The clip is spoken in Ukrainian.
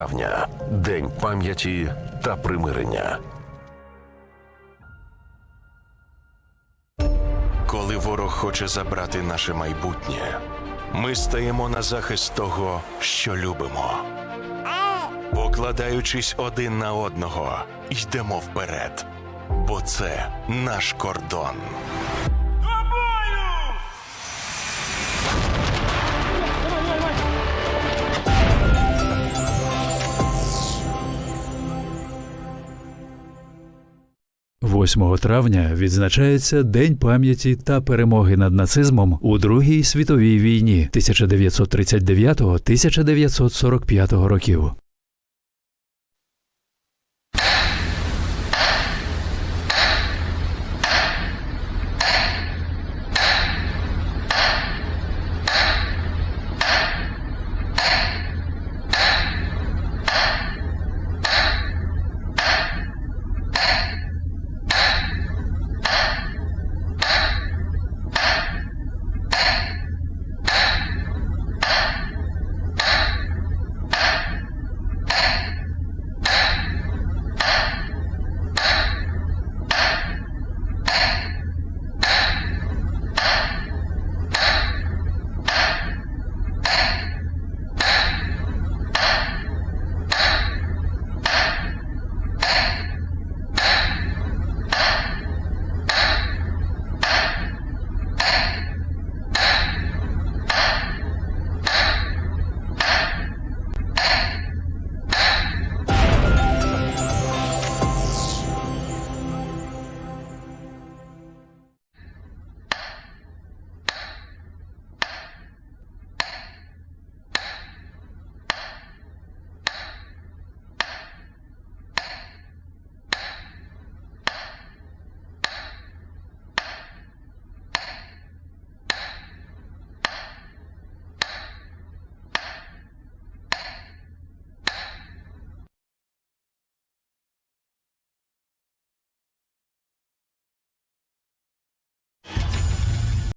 травня День пам'яті та примирення. Коли ворог хоче забрати наше майбутнє, ми стаємо на захист того, що любимо. Покладаючись один на одного, йдемо вперед, бо це наш кордон. – 8 травня відзначається День пам'яті та перемоги над нацизмом у Другій світовій війні 1939-1945 років.